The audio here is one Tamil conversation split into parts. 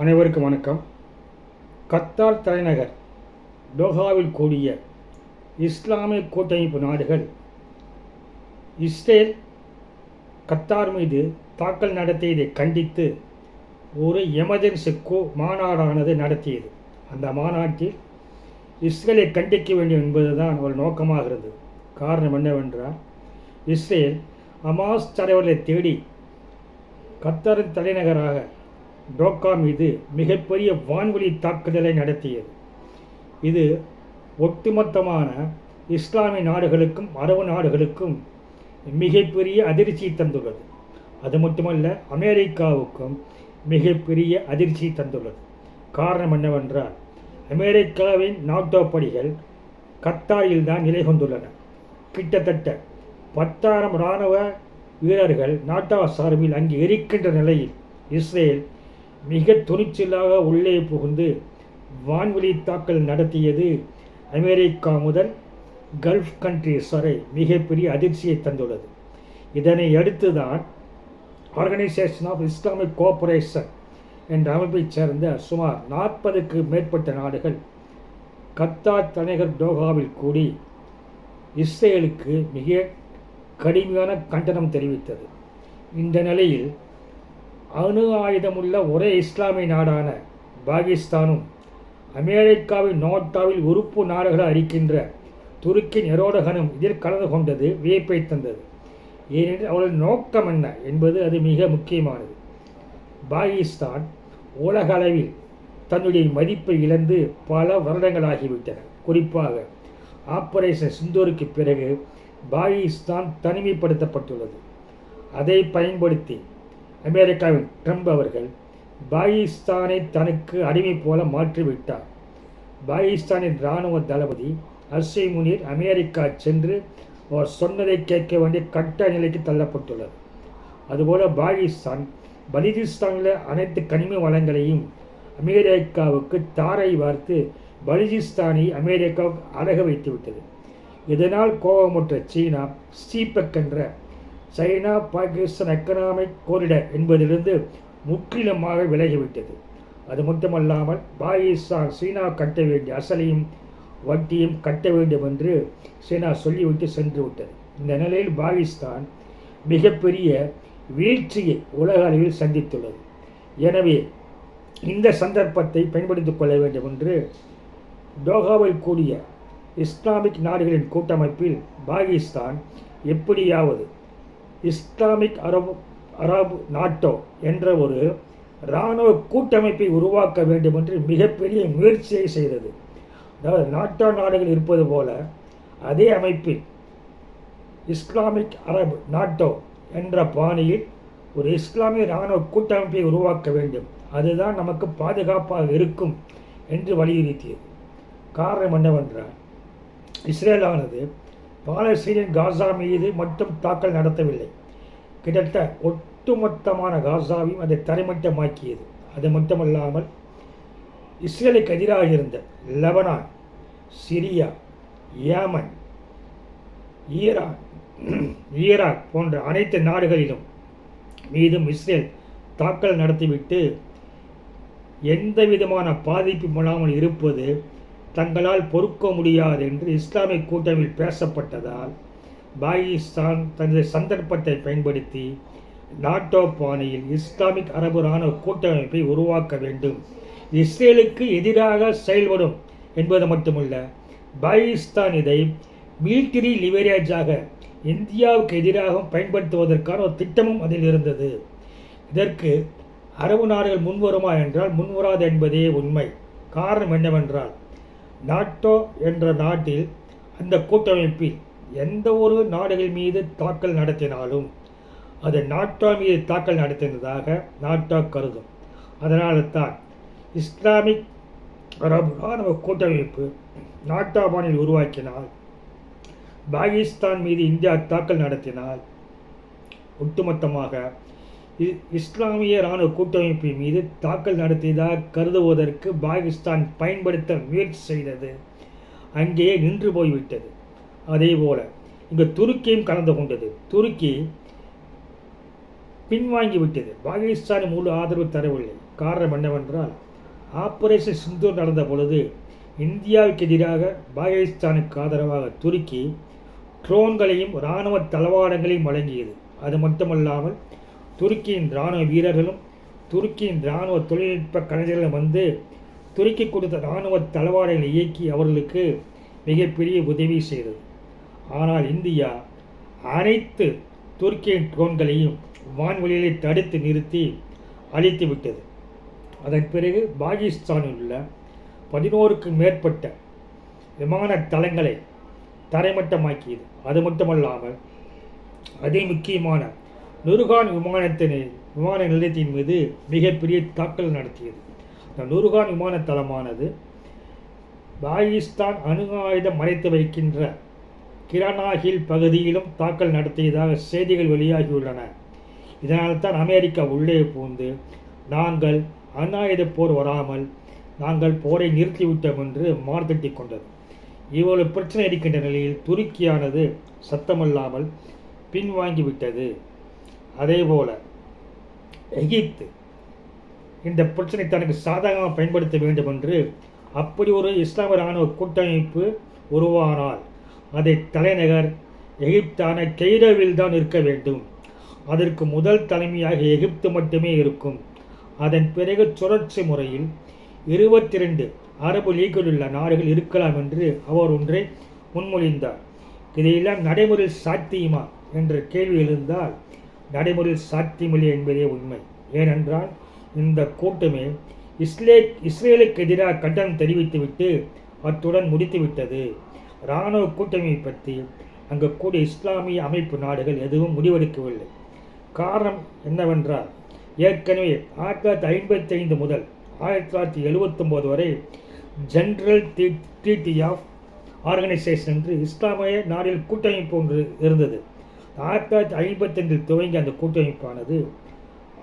அனைவருக்கும் வணக்கம். கத்தார் தலைநகர் டோஹாவில் கூடிய இஸ்லாமிய கூட்டமைப்பு நாடுகள் இஸ்ரேல் கத்தார் மீது தாக்கல் நடத்தியதை கண்டித்து ஒரு எமர்ஜென்சி கூ மாநாடானது நடத்தியது. அந்த மாநாட்டில் இஸ்ரேலை கண்டிக்க வேண்டும் என்பதுதான் ஒரு நோக்கமாக இருந்தது. காரணம் என்னவென்றால் இஸ்ரேல் அமாஸ் தலைவர்களை தேடி கத்தாரின் தலைநகராக டோக்கா மீது மிகப்பெரிய வான்வழி தாக்குதலை நடத்தியது. இது ஒட்டுமொத்தமான இஸ்லாமிய நாடுகளுக்கும் அரபு நாடுகளுக்கும் மிகப்பெரிய அதிர்ச்சி தந்துள்ளது. அது மட்டுமல்ல அமெரிக்காவுக்கும் மிகப்பெரிய அதிர்ச்சி தந்துள்ளது. காரணம் என்னவென்றால் அமெரிக்காவின் நாட்டோ படிகள் கத்தாரில் தான் நிலை கொண்டுள்ளன. கிட்டத்தட்ட பத்தாயிரம் இராணுவ வீரர்கள் நாட்டோ சார்பில் அங்கு இருக்கின்ற நிலையில் இஸ்ரேல் மிக துணிச்சலாக உள்ளே புகுந்து வான்வெளி தாக்கல் நடத்தியது அமெரிக்கா முதல் கல்ஃப் கண்ட்ரிஸ் வரை மிகப்பெரிய அதிர்ச்சியை தந்துள்ளது. இதனை அடுத்துதான் ஆர்கனைசேஷன் ஆஃப் இஸ்லாமிக் கோஆபரேஷன் என்ற அமைப்பைச் சேர்ந்த சுமார் நாற்பதுக்கு மேற்பட்ட நாடுகள் கத்தார் தலைநகர் டோஹாவில் கூடி இஸ்ரேலுக்கு மிக கடுமையான கண்டனம் தெரிவித்தது. இந்த நிலையில் அணு ஆயுதமுள்ள ஒரே இஸ்லாமிய நாடான பாகிஸ்தானும் அமெரிக்காவின் நோட்டாவில் உறுப்பு நாடுகளாக அறிக்கின்ற துருக்கின் எரோடகனும் இதில் கலந்து கொண்டது வியப்பை தந்தது. ஏனெனில் அவர்கள் நோக்கம் என்ன என்பது அது மிக முக்கியமானது. பாகிஸ்தான் உலக அளவில் தன்னுடைய மதிப்பை இழந்து பல வருடங்களாகிவிட்டன. குறிப்பாக ஆப்பரேஷன் சிந்தூருக்கு பிறகு பாகிஸ்தான் தனிமைப்படுத்தப்பட்டுள்ளது. அதை பயன்படுத்தி அமெரிக்காவின் ட்ரம்ப் அவர்கள் பாகிஸ்தானை தனக்கு அடிமை போல மாற்றிவிட்டார். பாகிஸ்தானின் இராணுவ தளபதி அர்சை முனீர் அமெரிக்கா சென்று அவர் சொன்னதை கேட்க வேண்டிய கட்ட நிலைக்கு தள்ளப்பட்டுள்ளது. அதுபோல பாகிஸ்தான் பலிஜிஸ்தானில் அனைத்து கனிம வளங்களையும் அமெரிக்காவுக்கு தாரை வார்த்து பலிஜிஸ்தானை அமெரிக்காவுக்கு அழக வைத்துவிட்டது. இதனால் கோபமுற்ற சீனா ஸ்டீபக் என்ற சைனா பாகிஸ்தான் எக்கனாமிக் கோரிடர் என்பதிலிருந்து முற்றிலுமாக விலகிவிட்டது. அது மட்டுமல்லாமல் பாகிஸ்தான் சீனா கட்ட வேண்டிய அசலையும் வட்டியும் கட்ட வேண்டும் என்று சீனா சொல்லிவிட்டு சென்று விட்டது இந்த நிலையில் பாகிஸ்தான் மிகப்பெரிய வீழ்ச்சியை உலக அளவில் சந்தித்துள்ளது. எனவே இந்த சந்தர்ப்பத்தை பயன்படுத்திக் கொள்ள வேண்டும் என்று டோகாவில் கூடிய இஸ்லாமிக் நாடுகளின் கூட்டமைப்பில் பாகிஸ்தான் எப்படியாவது இஸ்லாமிக் அரபு அரபு நாட்டோ என்ற ஒரு இராணுவ கூட்டமைப்பை உருவாக்க வேண்டும் என்று மிகப்பெரிய முயற்சியை செய்தது. அதாவது நாட்டோ நாடுகள் இருப்பது போல அதே அமைப்பில் இஸ்லாமிக் அரபு நாட்டோ என்ற பாணியில் ஒரு இஸ்லாமிய இராணுவ கூட்டமைப்பை உருவாக்க வேண்டும். அதுதான் நமக்கு பாதுகாப்பாக இருக்கும் என்று வலியுறுத்தியது. காரணம் என்னவென்றால் இஸ்ரேலானது பாலஸ்தீனின் காசா மீது மட்டும் தாக்கல் நடத்தவில்லை. கிட்டத்தட்ட ஒட்டுமொத்தமான காசாவையும் அதை தரைமட்டமாக்கியது. அது மட்டுமல்லாமல் இஸ்ரேலுக்கு எதிராக இருந்த Lebanon Syria Yemen Iran Iraq போன்ற அனைத்து நாடுகளிலும் மீதும் இஸ்ரேல் தாக்கல் நடத்திவிட்டு எந்த விதமான பாதிப்பும் இல்லாமல் இருப்பது தங்களால் பொறுக்க முடியாது என்று இஸ்லாமிய கூட்டமைப்பில் பேசப்பட்டதால் பாகிஸ்தான் தனது சந்தர்ப்பத்தை பயன்படுத்தி நாட்டோ பாணியில் இஸ்லாமிக் அரபு இராணுவ கூட்டமைப்பை உருவாக்க வேண்டும். இஸ்ரேலுக்கு எதிராக செயல்படும் என்பது மட்டுமல்ல பாகிஸ்தான் இதை மிலிட்டரி லிவரேஜாக இந்தியாவுக்கு எதிராகவும் பயன்படுத்துவதற்கான ஒரு திட்டமும் அதில் இருந்தது. இதற்கு அரபு நாடுகள் முன்வருமா என்றால் முன்வராது என்பதே உண்மை. காரணம் என்னவென்றால் நாட்டோ என்ற நாட்டில் அந்த கூட்டமைப்பில் எந்த ஒரு நாடுகள் மீது தாக்கல் நடத்தினாலும் அது நாட்டோ மீது தாக்கல் நடத்தினதாக நாட்டோ கருதும். அதனால தான் இஸ்லாமிக் அரபு இராணுவ கூட்டமைப்பு நாட்டோ பாணியில் உருவாக்கினால் பாகிஸ்தான் மீது இந்தியா தாக்கல் நடத்தினால் ஒட்டுமொத்தமாக இஸ்லாமிய இராணுவ கூட்டமைப்பின் மீது தாக்கல் நடத்தியதாக கருதுவதற்கு பாகிஸ்தான் பயன்படுத்த முயற்சி செய்தது. அங்கேயே நின்று போய்விட்டது. அதே போல இங்கு துருக்கியும் கலந்து கொண்டது. துருக்கி பின்வாங்கி விட்டது. பாகிஸ்தான் முழு ஆதரவு தரவில்லை. காரணம் என்னவென்றால் ஆபரேஷன் சிந்து நடந்த பொழுது இந்தியாவுக்கு எதிராக பாகிஸ்தானுக்கு ஆதரவாக துருக்கி ட்ரோன்களையும் இராணுவ தளவாடங்களையும் வழங்கியது. அது மட்டுமல்லாமல் துருக்கியின் இராணுவ வீரர்களும் துருக்கியின் இராணுவ தொழில்நுட்ப கலைஞர்களும் வந்து துருக்கி கொடுத்த இராணுவ தளவாடைகளை இயக்கி அவர்களுக்கு மிகப்பெரிய உதவி செய்தது. ஆனால் இந்தியா அனைத்து துருக்கியின் ட்ரோன்களையும் வான்வெளியிலே தடுத்து நிறுத்தி அழித்து விட்டது. அதன் பிறகு பாகிஸ்தானில் உள்ள பதினோருக்கும் மேற்பட்ட விமான தளங்களை தரைமட்டமாக்கியது. அது மட்டுமல்லாமல் அதி நுருகான் விமானத்தின் விமான நிலையத்தின் மீது மிகப்பெரிய தாக்கல் நடத்தியது. இந்த நுருகான் விமான தளமானது பாகிஸ்தான் அணு ஆயுதம் மறைத்து வைக்கின்ற கிரானாஹில் பகுதியிலும் தாக்கல் நடத்தியதாக செய்திகள் வெளியாகியுள்ளன. இதனால் தான் அமெரிக்கா உள்ளே பூந்து நாங்கள் அணு ஆயுத போர் வராமல் நாங்கள் போரை நிறுத்திவிட்டோம் என்று மார்த்தட்டி கொண்டது. இவ்வளவு பிரச்சனை இருக்கின்ற நிலையில் துருக்கியானது சத்தமில்லாமல் பின்வாங்கிவிட்டது. அதேபோல எகிப்து இந்த பிரச்சனை தனக்கு சாதகமாக பயன்படுத்த வேண்டும் என்று அப்படி ஒரு இஸ்லாமிய இராணுவ கூட்டமைப்பு உருவானால் அதை தலைநகர் எகிப்தான கெய்ரோவில் தான் இருக்க வேண்டும். அதற்கு முதல் தலைமையாக எகிப்து மட்டுமே இருக்கும். அதன் பிறகு சுழற்சி முறையில் இருபத்தி ரெண்டு அரபு லீக்கில் உள்ள நாடுகள் இருக்கலாம் என்று அவர் ஒன்றை முன்மொழிந்தார். இதையெல்லாம் நடைமுறையில் சாத்தியமா? என்ற கேள்வி எழுந்தால் நடைமுறையில் சாத்தியமில்லை என்பதே உண்மை. ஏனென்றால் இந்த கூட்டமே இஸ்லே இஸ்ரேலுக்கு எதிராக கண்டனம் தெரிவித்துவிட்டு அத்துடன் முடித்துவிட்டது. இராணுவ கூட்டமை பற்றி அங்கு கூடிய இஸ்லாமிய அமைப்பு நாடுகள் எதுவும் முடிவெடுக்கவில்லை. காரணம் என்னவென்றால் ஏற்கனவே ஆயிரத்தி தொள்ளாயிரத்தி ஐம்பத்தி ஐந்து முதல் ஆயிரத்தி தொள்ளாயிரத்தி எழுபத்தொம்போது வரை ஜென்ரல் ட்ரீட்டி ஆஃப் ஆர்கனைசேஷன் என்று இஸ்லாமிய நாடில் கூட்டமைப்பு ஒன்று இருந்தது. ஆயிரத்தி தொள்ளாயிரத்தி ஐம்பத்தெண்டில் துவங்கி அந்த கூட்டமைப்பானது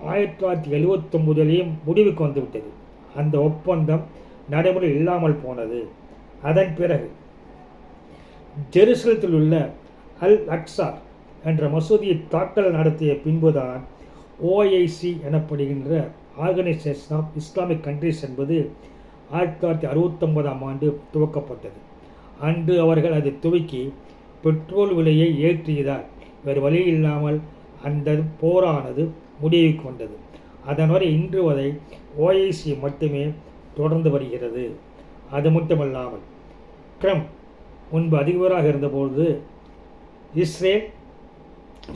ஆயிரத்தி தொள்ளாயிரத்தி எழுபத்தொம்போதிலேயும் முடிவுக்கு வந்துவிட்டது. அந்த ஒப்பந்தம் நடைமுறை இல்லாமல் போனது. அதன் பிறகு ஜெருசலத்தில் உள்ள அல் அக்சார் என்ற மசூதியை தாக்கல் நடத்திய பின்புதான் ஓஐசி எனப்படுகின்ற ஆர்கனைசேஷன் ஆஃப் இஸ்லாமிக் கண்ட்ரிஸ் என்பது ஆயிரத்தி தொள்ளாயிரத்தி அறுபத்தொன்பதாம் ஆண்டு துவக்கப்பட்டது. அன்று அவர்கள் அதை துவக்கி பெட்ரோல் விலையை ஏற்றியதால் வேறு வழி இல்லாமல் அந்த போரானது முடிவுக்கு வந்தது அதன் வரை இன்று வரை ஓஐசி மட்டுமே தொடர்ந்து வருகிறது. அது மட்டுமல்லாமல் ட்ரம்ப் முன்பு அதிபராக இருந்தபொழுது இஸ்ரேல்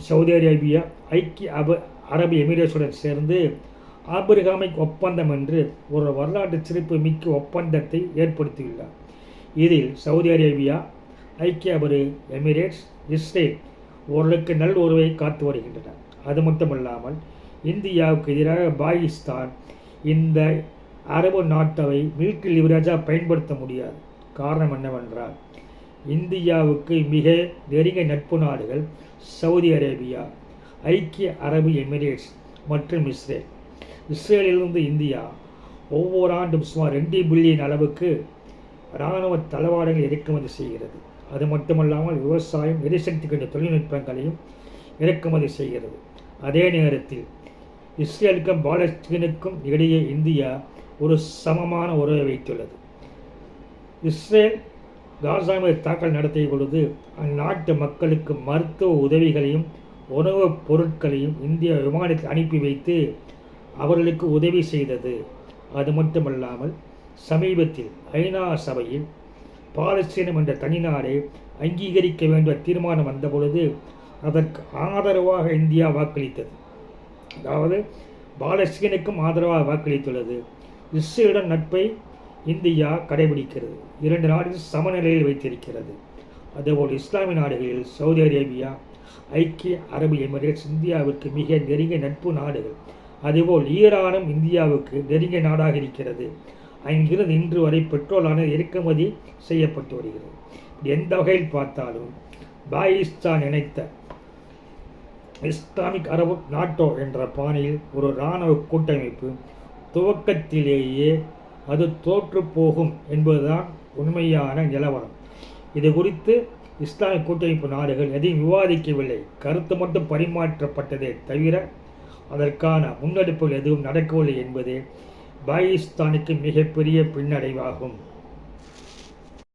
சவுதி அரேபியா ஐக்கிய அப அரபு எமிரேட்ஸுடன் சேர்ந்து ஆபிரகாமிக் ஒப்பந்தம் என்று ஒரு வரலாற்று சிறப்பு மிக்க ஒப்பந்தத்தை ஏற்படுத்தியுள்ளார். இதில் சவுதி அரேபியா ஐக்கிய அரபு எமிரேட்ஸ் இஸ்ரேல் ஓரளவுக்கு நல் உறவை காத்து வருகின்றன அது மட்டுமல்லாமல் இந்தியாவுக்கு எதிராக பாகிஸ்தான் இந்த அரபு நாட்டவை மில்க் லிவரேஜாக பயன்படுத்த முடியாது. காரணம் என்னவென்றால் இந்தியாவுக்கு மிக நெருங்கிய நட்பு நாடுகள் சவுதி அரேபியா ஐக்கிய அரபு எமிரேட்ஸ் மற்றும் இஸ்ரேல். இஸ்ரேலிலிருந்து இந்தியா ஒவ்வொரு ஆண்டும் சுமார் ரெண்டு பில்லியன் அளவுக்கு இராணுவ தளவாடங்கள் இறக்குமதி செய்கிறது. அது மட்டுமல்லாமல் விவசாயம் எரிசக்தி கொண்ட தொழில்நுட்பங்களையும் இறக்குமதி செய்கிறது. அதே நேரத்தில் இஸ்ரேலுக்கும் பாலஸ்தீனுக்கும் இடையே இந்தியா ஒரு சமமான உறவை வைத்துள்ளது. இஸ்ரேல் காசா மீது தாக்கல் நடத்திய பொழுது அந்நாட்டு மக்களுக்கு மருத்துவ உதவிகளையும் உணவுப் பொருட்களையும் இந்திய விமானத்தில் அனுப்பி வைத்து அவர்களுக்கு உதவி செய்தது. அது மட்டுமல்லாமல் சமீபத்தில் ஐநா சபையில் பாலஸ்தீனம் என்ற தனிநாடு அங்கீகரிக்க வேண்டிய தீர்மானம் வந்தபொழுது அதற்கு ஆதரவாக இந்தியா வாக்களித்தது. அதாவது பாலஸ்தீனுக்கும் ஆதரவாக வாக்களித்துள்ளது. இஸ்ரேலுடன் நட்பை இந்தியா கடைபிடிக்கிறது. இரண்டு நாடுகள் சமநிலையில் வைத்திருக்கிறது. அதேபோல் இஸ்லாமிய நாடுகளில் சவுதி அரேபியா ஐக்கிய அரபு எமிரேட்ஸ் இந்தியாவிற்கு மிக நெருங்கிய நட்பு நாடுகள். அதேபோல் ஈரானும் இந்தியாவுக்கு நெருங்கிய நாடாக இருக்கிறது. அங்கிருந்து இன்று வரை பெட்ரோலானது இறக்குமதி செய்யப்பட்டு வருகிறது. எந்த வகையில் பார்த்தாலும் பாகிஸ்தான் இணைத்த இஸ்லாமிக் அரபு நாட்டோ என்ற பாணியில் ஒரு இராணுவ கூட்டமைப்பு துவக்கத்திலேயே அது தோற்று போகும் என்பதுதான் உண்மையான நிலவரம். இது குறித்து இஸ்லாமிய கூட்டமைப்பு நாடுகள் எதையும் விவாதிக்கவில்லை. கருத்து மட்டும் பரிமாற்றப்பட்டதே தவிர அதற்கான முன்னெடுப்புகள் எதுவும் நடக்கவில்லை என்பதே பாகிஸ்தானுக்கு மிகப்பெரிய பின்னடைவாகும்.